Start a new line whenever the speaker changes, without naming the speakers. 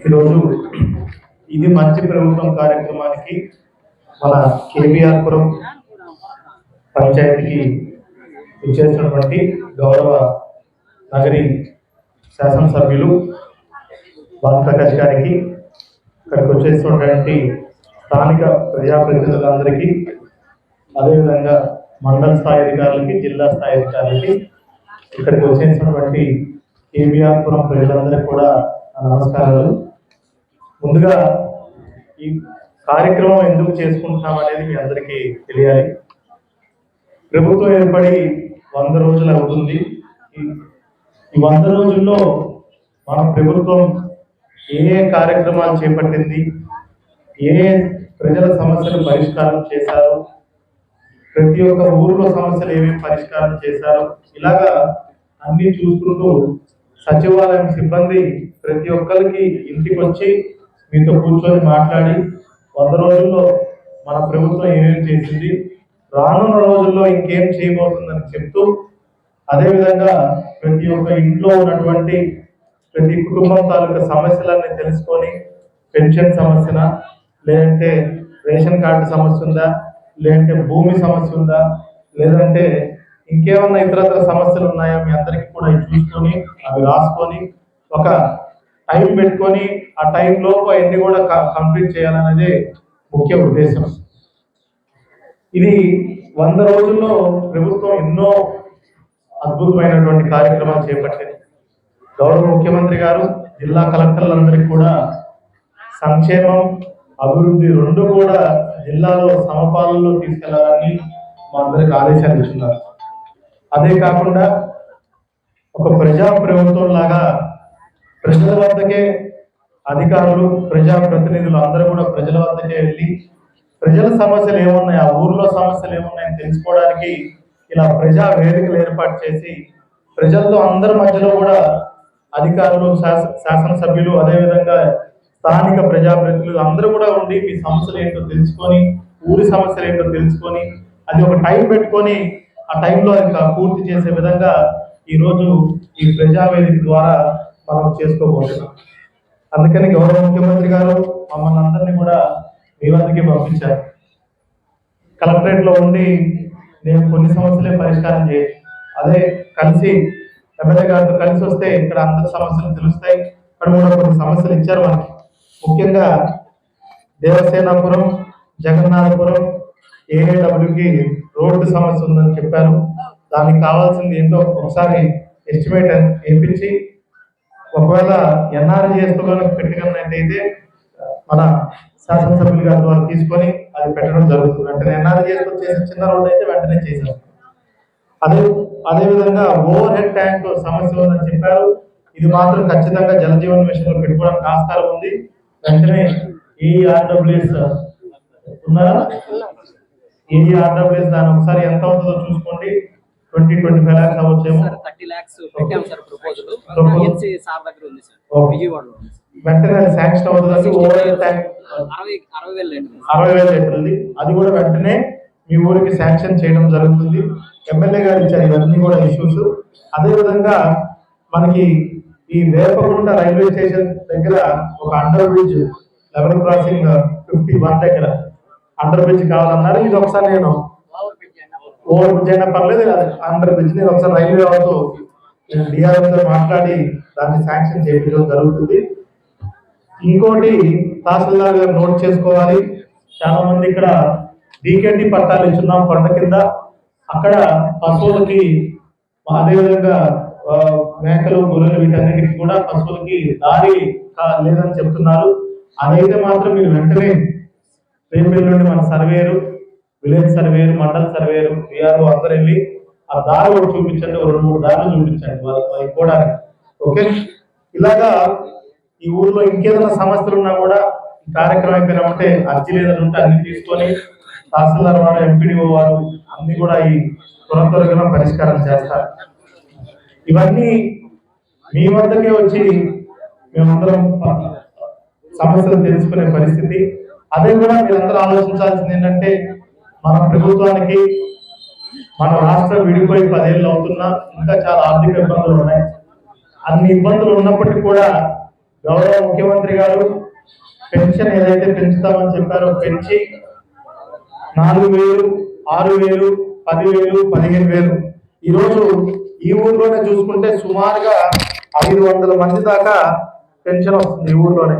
ఈరోజు ఇది మంచి ప్రభుత్వం కార్యక్రమానికి మన కేబీఆర్ పురం పంచాయతీకి ఇచ్చేసినటువంటి గౌరవ నగరి శాసనసభ్యులు భానుప్రకాష్ గారికి ఇక్కడికి వచ్చేసినటువంటి స్థానిక ప్రజాప్రతినిధులందరికీ అదేవిధంగా మండల స్థాయి అధికారులకి జిల్లా స్థాయి అధికారులకి ఇక్కడికి వచ్చేసినటువంటి కేబీఆర్ పురం ప్రజలందరికీ కూడా నమస్కారాలు. ముందుగా ఈ కార్యక్రమం ఎందుకు చేసుకుంటున్నాం అనేది మీ అందరికీ తెలియాలి. ప్రభుత్వం ఏర్పడి వంద రోజులు అవుతుంది. ఈ- వంద రోజుల్లో మన ప్రభుత్వం ఏ ఏ కార్యక్రమాలు చేపట్టింది? ఏ ప్రజల సమస్యలు పరిష్కారం చేశారు? ప్రతి ఒక్క ఊరిలో సమస్యలు ఏమేమి పరిష్కారం చేశారు? ఇలాగా అన్ని చూసుకుంటూ సచివాలయం సిబ్బంది ప్రతి ఒక్కరికి ఇంటికి వచ్చి మీతో కూర్చొని మాట్లాడి వంద రోజుల్లో మన ప్రభుత్వం ఏమేమి చేసింది రానున్న రోజుల్లో ఇంకేం చేయబోతుందని చెప్తూ అదేవిధంగా ప్రతి ఒక్క ఇంట్లో ఉన్నటువంటి ప్రతి కుటుంబం తాలూకా సమస్యలన్నీ తెలుసుకొని పెన్షన్ సమస్యన లేదంటే రేషన్ కార్డు సమస్య ఉందా లేదంటే భూమి సమస్య ఉందా లేదంటే ఇంకేమన్నా ఇతరత్ర సమస్యలు ఉన్నాయా? మీ అందరికీ కూడా ఇవి చూసుకొని అవి రాసుకొని ఒక టైం పెట్టుకొని ఆ టైం లోపు అవన్నీ కూడా కంప్లీట్ చేయాలనేదే ముఖ్య ఉద్దేశం. ఇది వంద రోజుల్లో ప్రభుత్వం ఎన్నో అద్భుతమైనటువంటి కార్యక్రమాలు చేపట్టింది. గౌరవ ముఖ్యమంత్రి గారు జిల్లా కలెక్టర్లందరికీ కూడా సంక్షేమం అభివృద్ధి రెండు కూడా జిల్లాలో సమపాలనలో తీసుకెళ్ళాలని మా అందరికి ఆదేశాలు ఇస్తున్నారు అదే కాకుండా ఒక ప్రజా ప్రభుత్వం లాగా ప్రజల వద్దకే అధికారులు ప్రజా ప్రతినిధులు అందరూ కూడా ప్రజల వద్దకే వెళ్ళి ప్రజల సమస్యలు ఏమున్నాయి ఆ ఊర్లో సమస్యలు ఏమున్నాయని తెలుసుకోవడానికి ఇలా ప్రజా వేదికలు ఏర్పాటు చేసి ప్రజలతో అందరి మధ్యలో కూడా అధికారులు శాసనసభ్యులు అదేవిధంగా స్థానిక ప్రజాప్రతినిధులు అందరూ కూడా ఉండి మీ సమస్యలు ఏంటో తెలుసుకొని ఊరి సమస్యలు ఏంటో తెలుసుకొని అది ఒక టైం పెట్టుకొని ఆ టైంలో ఇంకా పూర్తి చేసే విధంగా ఈరోజు ఈ ప్రజావేదిక ద్వారా మనం చేసుకోబోతున్నాం. అందుకని గౌరవ ముఖ్యమంత్రి గారు మమ్మల్ని అందరినీ కూడా మీ వద్దకి పంపించారు. కలెక్టరేట్లో ఉండి నేను కొన్ని సమస్యలే పరిష్కారం చేయాలి అదే కలిసి ఎమ్మెల్యే గారితో కలిసి వస్తే ఇక్కడ అందరి సమస్యలు తెలుస్తాయి. ఇక్కడ కూడా కొన్ని సమస్యలు ఇచ్చారు మనకి. ముఖ్యంగా దేవసేనాపురం జగన్నాథపురం ఏఏడబ్ల్యూకి రోడ్డు సమస్య ఉందని చెప్పారు దానికి కావాల్సింది ఏంటో ఒకసారి ఎస్టిమేట్ వేయించి ఒకవేళ ఎన్ఆర్జీఎస్తో కనుక మన శాసనసభ్యులు గారి ద్వారా తీసుకొని అది పెట్టడం జరుగుతుంది. వెంటనే ఎన్ఆర్జీఎస్తో చేసిన చిన్న రోడ్డు అయితే వెంటనే చేశారు అదే అదేవిధంగా ఓవర్ హెడ్ ట్యాంక్ సమస్య ఉందని చెప్పారు. ఇది మాత్రం ఖచ్చితంగా జలజీవన్ మిషన్లో పెట్టుకోవడానికి ఆస్కారం ఉంది. వెంటనే ఈఆర్డబ్ల్యూఎస్ ఉన్నారా? ఈ ఆర్డబ్ల్యూఎస్ దాని ఒకసారి ఎంత అవుతుందో చూసుకోండి. ట్వంటీ ట్వంటీ ఫైవ్ లాక్స్ అవ్వచ్చేమో.
థర్టీ ల్యాక్స్ పెట్టాం సార్ ప్రపోజల్ సార్ దగ్గర ఉంది సార్. విజయవాడలో.
వెంటనే శాంక్షన్ అవుతుంది? ఓవర్ హెడ్ ట్యాంక్
అరవై అరవై వేలు
అరవై వేల లీటర్లది అది కూడా వెంటనే మీ ఊరికి శాంక్షన్ చేయడం జరుగుతుంది. ఎమ్మెల్యే గారు ఇచ్చారు ఇవన్నీ కూడా ఇష్యూస్ అదే విధంగా మనకి ఈ వేపగుంట రైల్వే స్టేషన్ దగ్గర ఒక under bridge level crossing fifty one దగ్గర అండర్ బ్రిడ్జ్ కావాలన్నారు. ఇది ఒకసారి నేను ఓవర్ బ్రిడ్జ్ అయినా పర్లేదు అండర్ బ్రిడ్జ్ నేను ఒకసారి రైల్వే వాళ్ళతో డిఆర్ఎంతో మాట్లాడి దాన్ని శాంక్షన్ చేయించడం జరుగుతుంది. ఇంకోటి తహసీల్దార్ గారు నోట్ చేసుకోవాలి. చాలా మంది ఇక్కడ డీకేటీ పట్టాలు ఇచ్చున్నాం కొండ కింద. అక్కడ పశువులకి అదేవిధంగా మేకలు గొర్రెలు వీటన్నిటికి కూడా పశువులకి దారి కా- లేదని చెప్తున్నారు. అదైతే మాత్రం మీరు వెంటనే రేపు నుండి మన సర్వేరు విలేజ్ సర్వేరు మండల సర్వేరు విఆర్ఓ అందరు వెళ్ళి ఆ దారి ఒకటి చూపించండి రెండు మూడు దారులు చూపించండి. వాళ్ళకి కూడా ఓకే? ఇలాగా ఈ ఊర్లో ఇంకేదైనా సమస్యలు ఉన్నా కూడా ఈ కార్యక్రమం ఉంటే అర్జీలు ఏదైనా ఉంటే అన్ని తీసుకొని తహసీల్దార్ వారు ఎంపీడీఓ వారు అన్ని కూడా ఈ త్వర త్వరగా పరిష్కారం చేస్తారు. ఇవన్నీ మీ వద్దకే వచ్చి మేమందరం సమస్యలు తెలుసుకునే పరిస్థితి. అదే కూడా మీరందరూ ఆలోచించాల్సింది ఏంటంటే మన ప్రభుత్వానికి మన రాష్ట్రం విడిపోయి పదేళ్ళు అవుతున్నా ఇంకా చాలా ఆర్థిక ఇబ్బందులు ఉన్నాయి. అన్ని ఇబ్బందులు ఉన్నప్పటికీ కూడా గౌరవ ముఖ్యమంత్రి గారు పెన్షన్ ఏదైతే పెంచుతామని చెప్పారో పెంచి నాలుగు వేలు ఆరు వేలు పదివేలు పదిహేను వేలు. ఈరోజు ఈ ఊర్లోనే చూసుకుంటే సుమారుగా ఐదు వందల మంది దాకా పెన్షన్ వస్తుంది ఈ ఊర్లోనే.